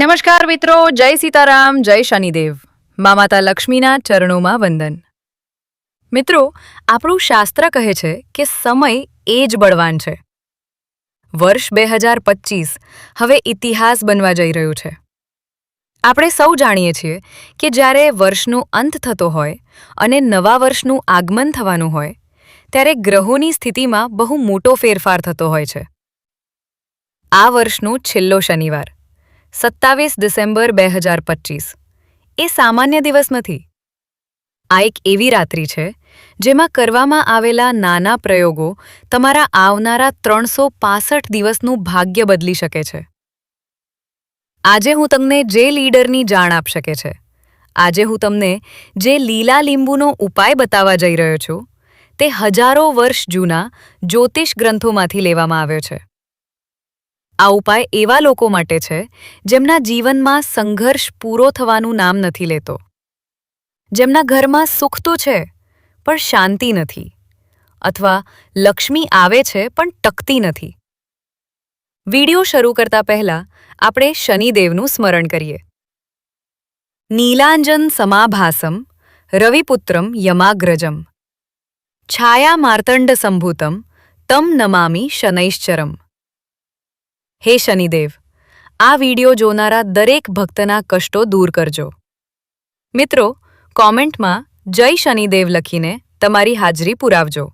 નમસ્કાર મિત્રો, જય સીતારામ, જય શનિદેવ. મા માતા લક્ષ્મીના ચરણોમાં વંદન. મિત્રો, આપણું શાસ્ત્ર કહે છે કે સમય એ જ બળવાન છે. વર્ષ બે હજાર પચીસ હવે ઇતિહાસ બનવા જઈ રહ્યું છે. આપણે સૌ જાણીએ છીએ કે જ્યારે વર્ષનો અંત થતો હોય અને નવા વર્ષનું આગમન થવાનું હોય, ત્યારે ગ્રહોની સ્થિતિમાં બહુ મોટો ફેરફાર થતો હોય છે. આ વર્ષનો છેલ્લો શનિવાર. સત્તાવીસ ડિસેમ્બર બે હજાર પચીસ. એ સામાન્ય દિવસ નથી. આ એક એવી રાત્રિ છે, જેમાં કરવામાં આવેલા નાના પ્રયોગો તમારા આવનારા ત્રણસો પાસઠ દિવસનું ભાગ્ય બદલી શકે છે. આજે હું તમને જે લીડરની જાણ આપ શકે છે, આજે હું તમને જે લીલા લીંબુનો ઉપાય બતાવવા જઈ રહ્યો છું, તે હજારો વર્ષ જૂના જ્યોતિષ ગ્રંથોમાંથી લેવામાં આવ્યો છે. આ ઉપાય એવા લોકો માટે છે, જેમના જીવનમાં સંઘર્ષ પૂરો થવાનું નામ નથી લેતો. જેમના ઘરમાં સુખ તો છે, પણ શાંતિ નથી. અથવા લક્ષ્મી આવે છે, પણ ટકતી નથી. વીડિયો શરૂ કરતા પહેલા આપણે શનિદેવનું સ્મરણ કરીએ. નીલાંજન સમાભાસમ, રવિપુત્રમ યમાગ્રજમ. છાયા માર્તંડ સંભૂતમ તમ નમામી શનૈશ્ચરમ. હે શનિદેવ, આ વિડિયો જોનારા દરેક ભક્તના કષ્ટો દૂર કરજો. મિત્રો, કોમેન્ટમાં જય શનિદેવ લખીને તમારી હાજરી પુરાવજો.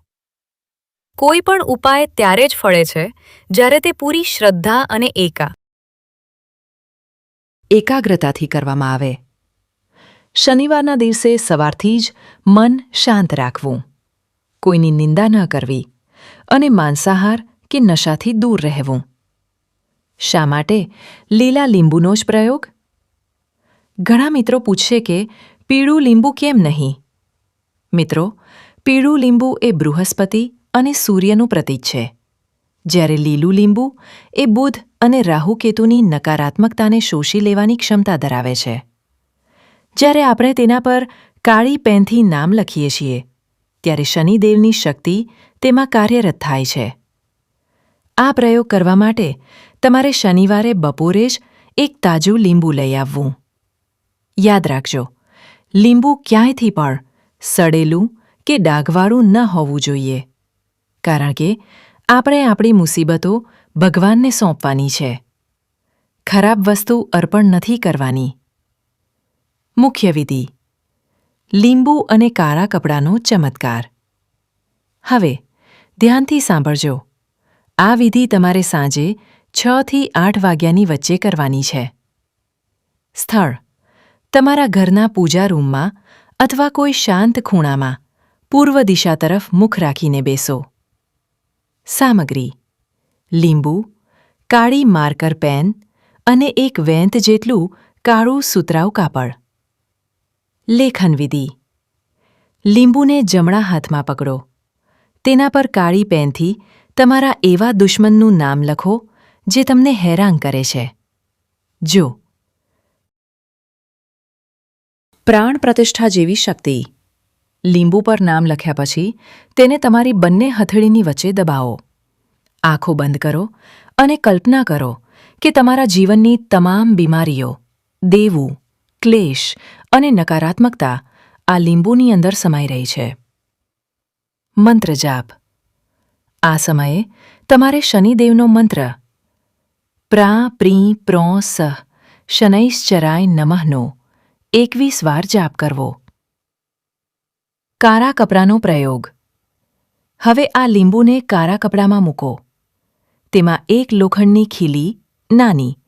કોઈ પણ ઉપાય ત્યારે જ ફળે છે, જ્યારે તે પૂરી શ્રદ્ધા અને એકા. એકાગ્રતાથી કરવામાં આવે. શનિવારના દિવસે સવારથી જ મન શાંત રાખવું. કોઈની નિંદા ન કરવી અને માંસાહાર કે નશાથી દૂર રહેવું. શા માટે લીલા લીંબુનો જ પ્રયોગ? ઘણા મિત્રો પૂછશે કે, પીળું લીંબુ કેમ નહીં? મિત્રો, પીળું લીંબુ એ બૃહસ્પતિ અને સૂર્યનું પ્રતીક છે. જ્યારે લીલું લીંબુ એ બુધ અને રાહુકેતુની નકારાત્મકતાને શોષી લેવાની ક્ષમતા ધરાવે છે. જ્યારે આપણે તેના પર કાળી પેનથી નામ લખીએ છીએ, ત્યારે શનિદેવની શક્તિ તેમાં કાર્યરત થાય છે. આ પ્રયોગ કરવા માટે તમારે શનિવારે બપોરે જ એક તાજું લીંબુ લઈ આવવું. યાદ રાખજો, લીંબુ ક્યાંયથી પણ સડેલું કે ડાઘવાળું ન હોવું જોઈએ. કારણ કે આપણે આપણી મુસીબતો ભગવાનને સોંપવાની છે. ખરાબ વસ્તુ અર્પણ નથી કરવાની. મુખ્ય વિધિ, લીંબુ અને કાળા કપડાનો ચમત્કાર. હવે ધ્યાનથી સાંભળજો. આ વિધિ તમારે સાંજે છ થી આઠ વાગ્યાની વચ્ચે કરવાની છે. સ્થળ. તમારા ઘરના પૂજા રૂમમાં અથવા કોઈ શાંત ખૂણામાં પૂર્વ દિશા તરફ મુખ રાખીને બેસો. સામગ્રી. લીંબુ, કાળી માર્કર પેન અને એક વેંત જેટલું કાળું સુતરાઉ કાપડ. લેખન વિધિ. લીંબુને જમણા હાથમાં પકડો. તેના પર કાળી પેનથી તમારા એવા દુશ્મનનું નામ લખો, જે તમને હેરાન કરે છે. જો. પ્રાણ પ્રતિષ્ઠા જેવી શક્તિ. લીંબુ પર નામ લખ્યા પછી તેને તમારી બંને હથેળીની વચ્ચે દબાવો. આંખો બંધ કરો અને કલ્પના કરો કે તમારા જીવનની તમામ બીમારીઓ, દેવું, ક્લેશ અને નકારાત્મકતા આ લીંબુની અંદર સમાઈ રહી છે. મંત્ર જાપ. આ સમયે તમારે શનિદેવનો મંત્ર, પ્રા પ્રી પ્રો સહ શનૈશ્ચરાય નમઃનો એકવીસ વાર જાપ કરવો. કારા કપડાનો પ્રયોગ. હવે આ લીંબુને કાળા કપડામાં મૂકો. તેમાં એક લોખંડની ખીલી, નાની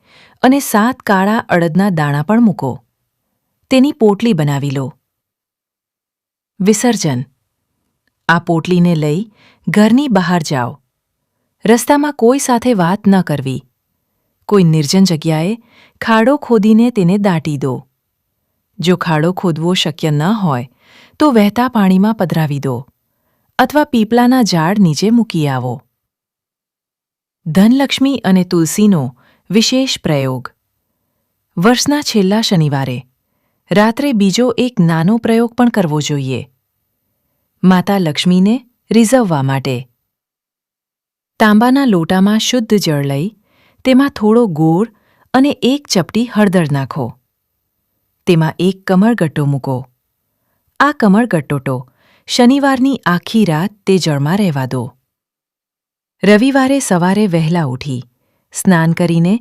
અને સાત કાળા અડદના દાણા પણ મૂકો. તેની પોટલી બનાવી લો. વિસર્જન. આ પોટલીને લઈ ઘરની બહાર જાઓ. રસ્તામાં કોઈ સાથે વાત ન કરવી. કોઈ નિર્જન જગ્યાએ ખાડો ખોદીને તેને દાટી દો. જો ખાડો ખોદવો શક્ય ન હોય, તો વહેતા પાણીમાં પધરાવી દો અથવા પીપળાના ઝાડ નીચે મૂકી આવો. ધનલક્ષ્મી અને તુલસીનો વિશેષ પ્રયોગ. વર્ષના છેલ્લા શનિવારે રાત્રે બીજો એક નાનો પ્રયોગ પણ કરવો જોઈએ. માતા લક્ષ્મીને રીઝવવા માટે. તાંબાના લોટામાં શુદ્ધ જળ લઈ તેમાં થોડો ગોળ અને એક ચપટી હળદર નાખો. તેમાં એક કમળગટ્ટો મૂકો. આ કમળગટ્ટોટો શનિવારની આખી રાત તે જળમાં રહેવા દો. રવિવારે સવારે વહેલા ઉઠી, સ્નાન કરીને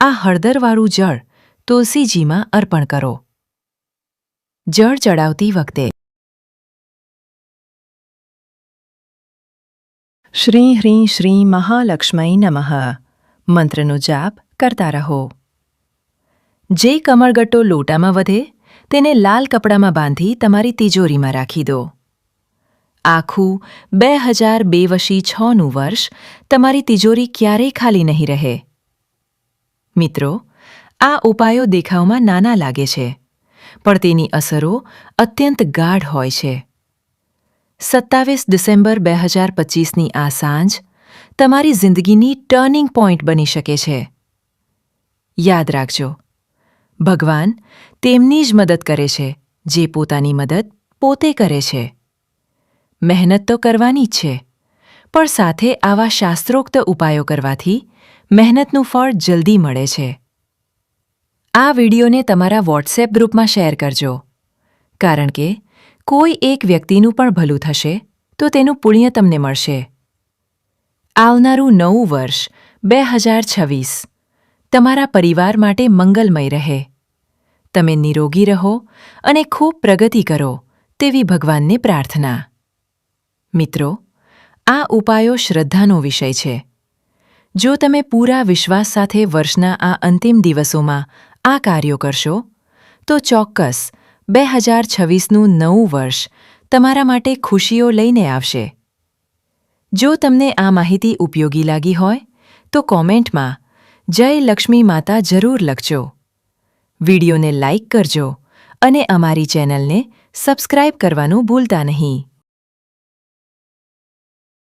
આ હળદરવાળું જળ તુલસીજીમાં અર્પણ કરો. જળ ચડાવતી વખતે શ્રી હ્રી શ્રી મહાલક્ષ્મી નમઃ મંત્રનો જાપ કરતા રહો જે કમળગટ્ટો લોટામાં વધે તેને લાલ કપડામાં બાંધી તમારી તિજોરીમાં રાખી દો આખું બે હજાર બેવશી છનું વર્ષ તમારી તિજોરી ક્યારેય ખાલી નહીં રહે મિત્રો આ ઉપાયો દેખાવમાં નાના લાગે છે પણ તેની અસરો અત્યંત ગાઢ હોય છે સત્તાવીસ ડિસેમ્બર બે હજાર પચીસની આ સાંજ તમારી જિંદગીની ટર્નિંગ પોઈન્ટ બની શકે છે. યાદ રાખજો, ભગવાન તેમની જ મદદ કરે છે, જે પોતાની મદદ પોતે કરે છે. મહેનત તો કરવાની જ છે, પણ સાથે આવા શાસ્ત્રોક્ત ઉપાયો કરવાથી મહેનતનું ફળ જલ્દી મળે છે. આ વિડીયોને તમારા વોટ્સએપ ગ્રુપમાં શેર કરજો, કારણ કે કોઈ એક વ્યક્તિનું પણ ભલું થશે, તો તેનું પુણ્ય તમને મળશે. આવનારું નવું વર્ષ બે હજાર છવ્વીસ. તમારા પરિવાર માટે મંગલમય રહે. તમે નિરોગી રહો અને ખૂબ પ્રગતિ કરો તેવી ભગવાનને પ્રાર્થના. મિત્રો, આ ઉપાયો શ્રદ્ધાનો વિષય છે. જો તમે પૂરા વિશ્વાસ સાથે વર્ષના આ અંતિમ દિવસોમાં આ કાર્યો કરશો, તો ચોક્કસ બે હજાર છવ્વીસનું નવું વર્ષ તમારા માટે ખુશીઓ લઈને આવશે. જો તમને આ માહિતી ઉપયોગી લાગી હોય, તો કોમેન્ટમાં જય લક્ષ્મી માતા જરૂર લખજો. વિડીયોને લાઇક કરજો અને અમારી ચેનલને સબસ્ક્રાઇબ કરવાનું ભૂલતા નહીં.